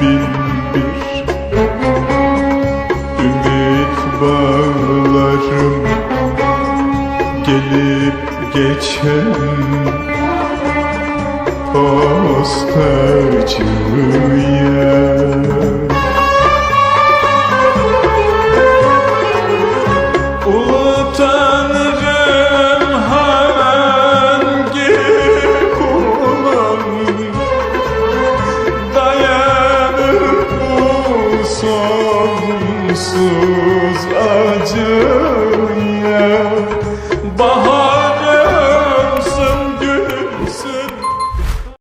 bin bir Ümit bağlarım Gelip geçen Postacıyım sonsuz acıya Baharımsın, gülsün.